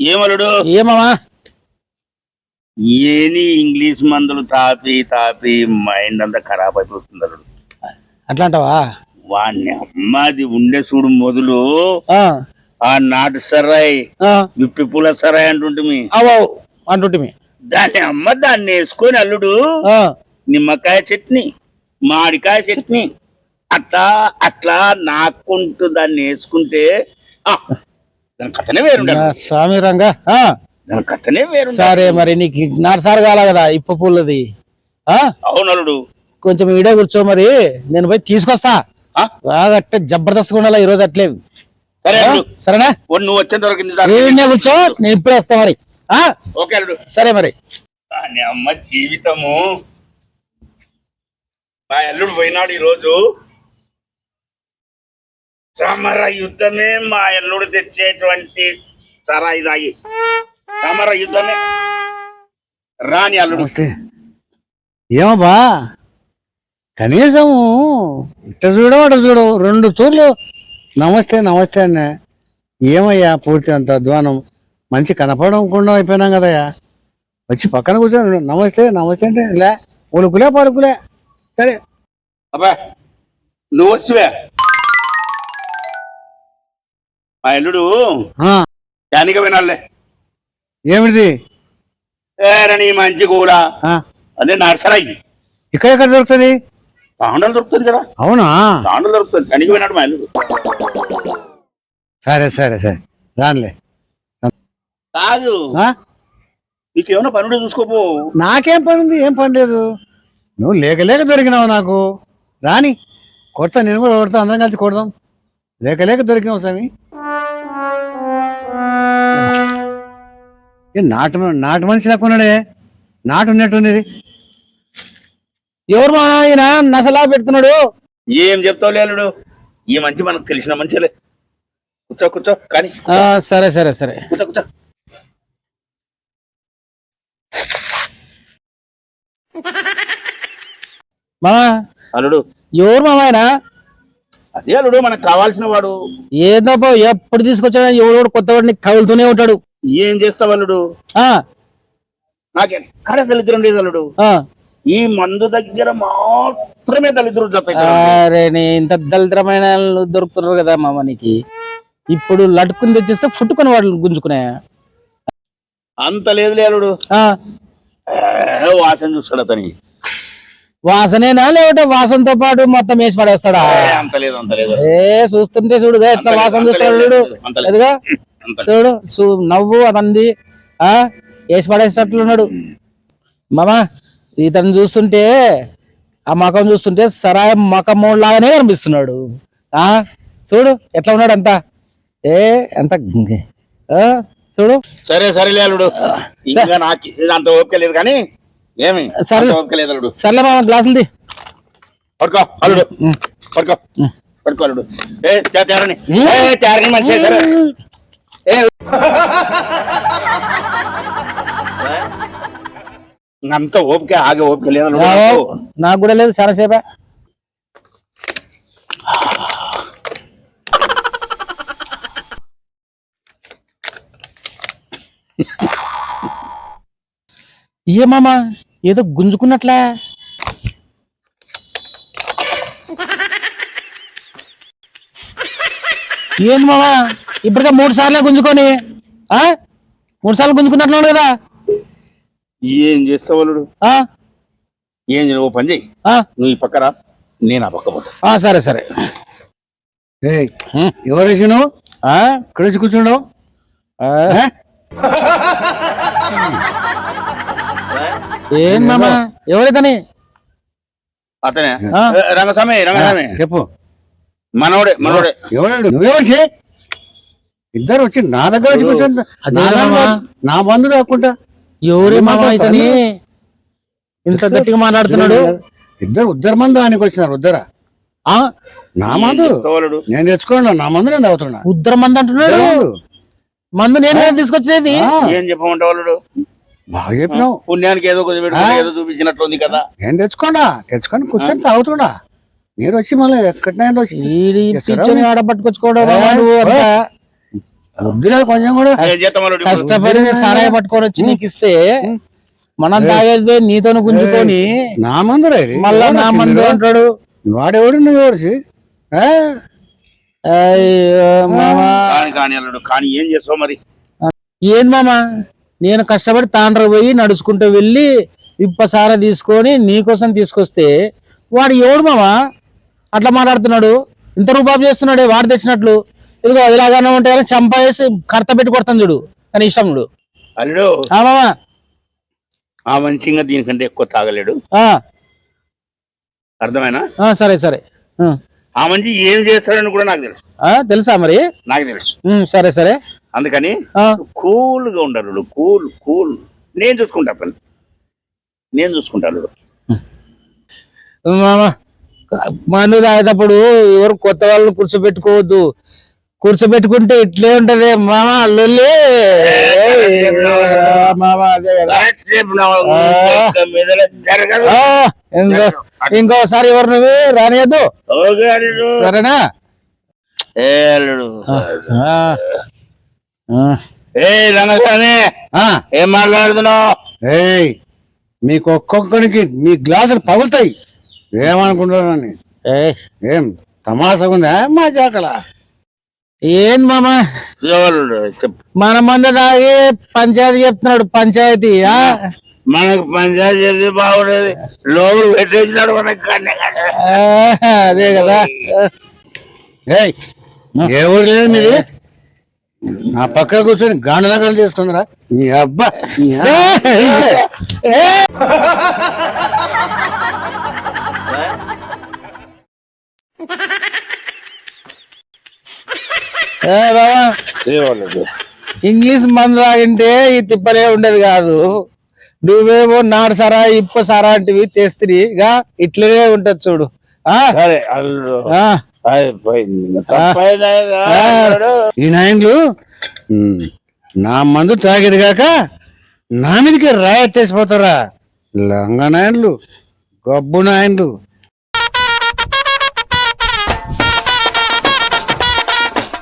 ఏమలుడు? ఏమమ్మా? ఏని ఇంగ్లీష్ మందులు తాపి తాపి మైండ్ అంతా ఖరాబ్ అయిపోతుంది అల్లుడు. అట్లా అంటావా వాడిని అమ్మది ఉండే చూడు మొదలు. ఆ, ఆ నాటు సరాయి ఆ, విప్పి పూల సరాయి అంటుంటిమి అవు అవు అంటుంటిమి దాన్ని అమ్మ దాన్ని వేసుకొని అల్లుడు ఆ, నిమ్మకాయ చట్నీ మామిడికాయ చట్నీ అట్లా అట్లా నాకుంటూ దాన్ని వేసుకుంటే ఆ, దాని కథనే వేరుండ నా స్వామి రంగా దాని కథనే వేరుండ సరే మరి నీకు నాలుసారి కాల కదా ఇప్ప పూలది. ఆ? అవునలుడు కొంచెం ఈడే కూర్చో మరి నేను పోయి తీసుకొస్తా. ఆ? బాగా అట్టే జబర్దస్త్గా ఉండాలి ఈ రోజు అట్లే సరే సరేనా? నువ్వు వచ్చేంత వరకు కూర్చో నేను ఇప్పుడే వస్తా మరి. ఆ? ఓకే అల్లుడు సరే మరి. అమ్మ జీవితము. మా అల్లుడు పోయినాడు ఈరోజు. సమర యుద్ధమే మా అల్లుడు తెచ్చేటువంటి సరాయి దాగి సమర యుద్ధమే. రాని అల్లుడు. నమస్తే. ఏమబ్బా? కనీసం ఇట్ట చూడవు అట చూడవు రెండు తూర్లు నమస్తే నమస్తే అన్న. ఏమయ్యా పూర్తి అంత అధ్వానం? మంచి కనపడకుండా అయిపోయినాం కదయ్యా. వచ్చి పక్కన కూర్చొని నమస్తే నమస్తే అంటే లే ఉలుకులే పలుకులే సరే. అబ్బా నువ్వు వచ్చివే. మా అల్లుడు ఆ, దానిక వినాలే ఏమిటిది? ఏరని మంచి ఆ, అదే నర్సరాయి. ఇక్కడ ఎక్కడ దొరుకుతుంది? తాండలు దొరుకుతుంది కదా. అవునా? తాండలు దొరుకుతుంది. దానికి వినాడు మా అల్లుడు సరే సరే సరే. రానులే. కాదు? నీకేమైనా పనుడు చూసుకోపో. నాకేం పని ఉంది ఏం పని లేదు. నువ్వు లేక లేక దొరికినావు నాకు. రాని. కొడతా నేను కూడా కొడతా అందరం కలిసి కొడదాం. లేక లేక దొరికినావు స్వామి. నాటు మ- నాటు మనిషి లేక ఉన్నాడే నాటు ఉన్నట్టున్నది ఎవరు మా ఆయన నసలా పెడుతున్నాడు. ఏం చెప్తావు లేలుడు? ఈ మంచి మనకు తెలిసిన మంచిలే కూర్చో కూర్చో. కానీ ఆ, సరే సరే సరే. కూర్చో కూర్చో. మామా అల్లుడు. ఎవరు మా ఆయన అదే అల్లుడు మనకు కావాల్సిన వాడు. ఏదో ఎప్పుడు తీసుకొచ్చాడు ఎవడు కొత్త వాడిని కదులుతూనే ఉంటాడు. ఏం చేస్తావు అల్లుడు? ఆ. నాకు? ఎక్కడ దళిద్రం లేదు అల్లుడు. ఈ మందు దగ్గర మాత్రమే దళిద్రుడు. అరే ఇంత దళిద్రమైన వాళ్ళు దొరుకుతున్నారు కదా మామ నీకు. ఇప్పుడు లటుకుని తెచ్చేస్తే ఫుట్టుకొని వాడు గుంజుకునే. అంత లేదు లేలుడు ఆ, వాసన చూస్తాడు అతని వాసనేనా లేకపోతే వాసనతో పాటు మొత్తం వేసి పడేస్తాడా? ఏ, అంత లేదు అంత లేదు. ఏ చూస్తుంటే చూడుగా ఎట్లా వాసన చూస్తాడు. ఎదుగా. చూడు చూ- నవ్వు అతంది ఆ వేసి పడేసేటట్లున్నాడు మామా ఇతను చూస్తుంటే ఆ మకం చూస్తుంటే సరాయ మకం లాగానే కనిపిస్తున్నాడు. ఆ చూడు ఎట్లా ఉన్నాడు అంతా? ఏ ఎంత ఆ, చూడు. సరే సరే లేలుడు ఇంకా నాకు ఇది అంత ఓపిక లేదు కానీ ఏమి? సరే. అంత ఓపిక లేదు అల్లుడు. సర్లే మామ గ్లాసులది పడుకో అల్లుడు. పడుకో ఉమ్. పడుకో అల్లుడు. ఏ తేరని. ఏ తేరని మంచి సరే. ఏ అంత ఓపిక ఆగే ఓపిక లేదు నాకు. కూడా లేదు చాలా సేపే. ఏమామా ఏదో గుంజుకున్నట్లే? ఏంది మామా? ఇప్పటికే మూడు సార్లే గుంజుకొని ఆ? మూడు సార్లు గుంజుకున్నట్లు కదా. ఏం చేస్తావు అల్లుడు? ఆ? ఏం చేయను, ఓ పని చెయ్యి ఆ? నువ్వు ఈ పక్కరా నేను ఆ పక్క పోతా. ఆ, సరే సరే. ఏయ్ హ్మ్. ఎవరు వేసి నువ్వు ఆ, ఇక్కడ వచ్చి కూర్చున్నావు ఆ, ఆ? ఏం మామా? ఎవరితని అతనే? ఆ. ఏ, రంగస్వామి రంగస్వామి. చెప్పు. మనోడే మనోడే. ఎవడు నువ్వెవరు ఇద్దరు వచ్చి నా దగ్గర వచ్చి కూర్చొని నా. దాంట్లో నా బంధు కాకుండా ఎవరే మామా మాట్లాడతాను. ఇతని ఇంత గట్టిగా మాట్లాడుతున్నాడు. ఇద్దరు ఉద్దరు మంది ఆయనకు వచ్చినారు ఉద్దర? ఆ? నా మందు? నేను తెచ్చుకోండి నా మందు నేను తాగుతున్నా. ఉద్దర మంది అంటున్నాడు? మందు. మందు నేను తీసుకొచ్చేది. ఆ, ఏం బాగా చెప్పినావు. పుణ్యానికి ఏదో కొంచెం పెట్టుకుని ఏదో చూపించినట్లుంది కదా. నేను తెచ్చుకోండా తెచ్చుకొని కూర్చొని తాగుతున్నా. మీరు వచ్చి మళ్ళీ ఎక్కడైనా వచ్చి పిచ్చని ఆడ పట్టుకొచ్చుకోవడం మామా నువ్వు అంతా. లేదు కొంచెం కూడా? కష్టపడి సారాయి పట్టుకొని వచ్చి నీకు ఇస్తే మనం తాగేది నీతో గుంజుకొని నా ఇది? మళ్ళా నా మందు అంటాడు. వాడెవడు నువ్వు మామా. కాని కాని అల్లుడు కానీ ఏం చేస్తావు మరి? ఏం మామా? నేను కష్టపడి తాండ్ర పోయి నడుచుకుంటూ వెళ్ళి విప్పసార తీసుకొని నీకోసం తీసుకొస్తే వాడు ఎవడు మామా? అట్లా మాట్లాడుతున్నాడు. ఇంత రూపాయి చేస్తున్నాడు వాడు తెచ్చినట్లు. ఇదిగో ఇలాగానే ఉంటే కానీ చంప వేసి కర్త పెట్టి కొడతాను చూడు. అని ఇష్టం చూడు. అల్లుడు ఆ మామా. ఆ మంచిగా దీనికంటే ఎక్కువ తాగలేడు. అర్థమైనా? సరే సరే. ఆ. మంచి ఏం చేస్తాడని కూడా నాకు తెలుసు. తెలుసా మరి? నాకు తెలుసు. సరే సరే. అందుకని కూల్గా ఉండరు కూల్ కూల్. నేను చూసుకుంటా పని. నేను చూసుకుంటా అల్లుడు మామ మందు తాగేటప్పుడు ఎవరు కొత్త వాళ్ళు కూర్చోబెట్టుకోవద్దు. కూర్చోబెట్టుకుంటే ఇట్లే ఉంటది మామ లొల్లి. ఇంకోసారి ఎవరు నువ్వు? రానియద్దు. సరేనా? ఏ అల్లుడు. ఆ, ఆ. ఏ రంగస్వామి ఆ, ఏం మాట్లాడుతున్నావు? ఏయ్ మీకు ఒక్కొక్కరికి మీ గ్లాసులు పగులుతాయి. ఏమనుకుంటున్నాను ఏయ్, ఏం. తమాషా ఉందా? మా జాకలా ఏం మామ? మన మంద తాగి పంచాయతీ చెప్తున్నాడు పంచాయతీ ఆ? మనకు పంచాయతీ బాగుండేది. లోపల పెట్టేసినాడు మనకి అదే కదా. ఏయ్ ఏ ఊరు లేదు మీది? నా పక్కన కూర్చొని గాండనగలు నీ అబ్బా నీ అబ్బా. ఏ బాబా. ఇంగ్లీష్ మందు తాగింటే ఈ తిప్పలే ఉండేది కాదు. నువ్వేమో నాడు సరా ఇప్ప సరా అంటివి తెస్తిరిగా ఇట్లనే ఉంటది చూడు. ఆ? సరే అల్లుడు. ఆ, అయిపోయింది. ఇంకా తప్పైందా? ఇక? అల్లుడు. ఈ నాయన్లు? ఉమ్, నా మందు తాగేది కాక నా మీదకి రాయట్టేసిపోతారా లంగ నాయన్లు గబ్బు నాయన్లు.